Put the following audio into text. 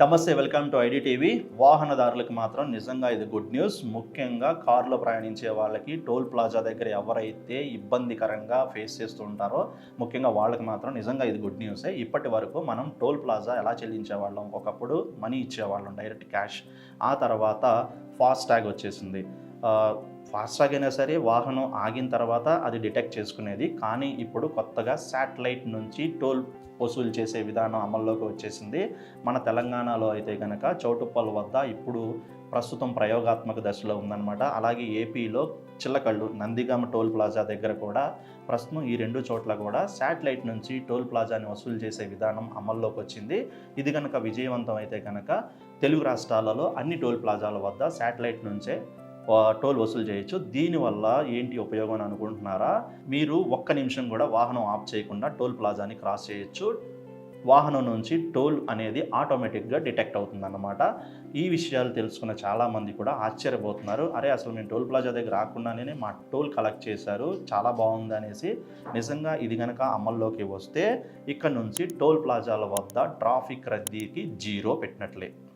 నమస్తే welcome to ID TV వాహనదారులకు మాత్రం నిజంగా ఇది గుడ్ న్యూస్. ముఖ్యంగా కారులో ప్రయాణించే వాళ్ళకి టోల్ ప్లాజా దగ్గర ఎవరైతే ఇబ్బందికరంగా ఫేస్ చేస్తూ ఉంటారో ముఖ్యంగా వాళ్ళకి మాత్రం నిజంగా ఇది గుడ్ న్యూసే. ఇప్పటి వరకు మనం టోల్ ప్లాజా ఎలా చెల్లించేవాళ్ళం? ఒకప్పుడు మనీ ఇచ్చేవాళ్ళం డైరెక్ట్ క్యాష్. ఆ తర్వాత ఫాస్ట్ ట్యాగ్ వచ్చేసింది. ఫాస్ట్ అయినా సరే వాహనం ఆగిన తర్వాత అది డిటెక్ట్ చేసుకునేది. కానీ ఇప్పుడు కొత్తగా శాటిలైట్ నుంచి టోల్ వసూలు చేసే విధానం అమల్లోకి వచ్చేసింది. మన తెలంగాణలో అయితే కనుక చౌటుప్పల్ వద్ద ఇప్పుడు ప్రస్తుతం ప్రయోగాత్మక దశలో ఉందన్నమాట. అలాగే ఏపీలో చిల్లకళ్ళు నందిగామ టోల్ ప్లాజా దగ్గర కూడా ప్రస్తుతం ఈ రెండు చోట్ల కూడా శాటిలైట్ నుంచి టోల్ ప్లాజాని వసూలు చేసే విధానం అమల్లోకి వచ్చింది. ఇది కనుక విజయవంతం అయితే కనుక తెలుగు రాష్ట్రాలలో అన్ని టోల్ ప్లాజాల వద్ద శాటిలైట్ నుంచే టోల్ వసూలు చేయొచ్చు. దీనివల్ల ఏంటి ఉపయోగం అని అనుకుంటున్నారా? మీరు ఒక్క నిమిషం కూడా వాహనం ఆఫ్ చేయకుండా టోల్ ప్లాజాని క్రాస్ చేయొచ్చు. వాహనం నుంచి టోల్ అనేది ఆటోమేటిక్గా డిటెక్ట్ అవుతుందన్నమాట. ఈ విషయాలు తెలుసుకున్న చాలామంది కూడా ఆశ్చర్యపోతున్నారు. అరే అసలు మేము టోల్ ప్లాజా దగ్గర రాకుండానే మా టోల్ కలెక్ట్ చేశారు. చాలా బాగుంది అనేసి నిజంగా ఇది కనుక అమల్లోకి వస్తే ఇక్కడ నుంచి టోల్ ప్లాజాల వద్ద ట్రాఫిక్ రద్దీకి జీరో పెట్టినట్లే.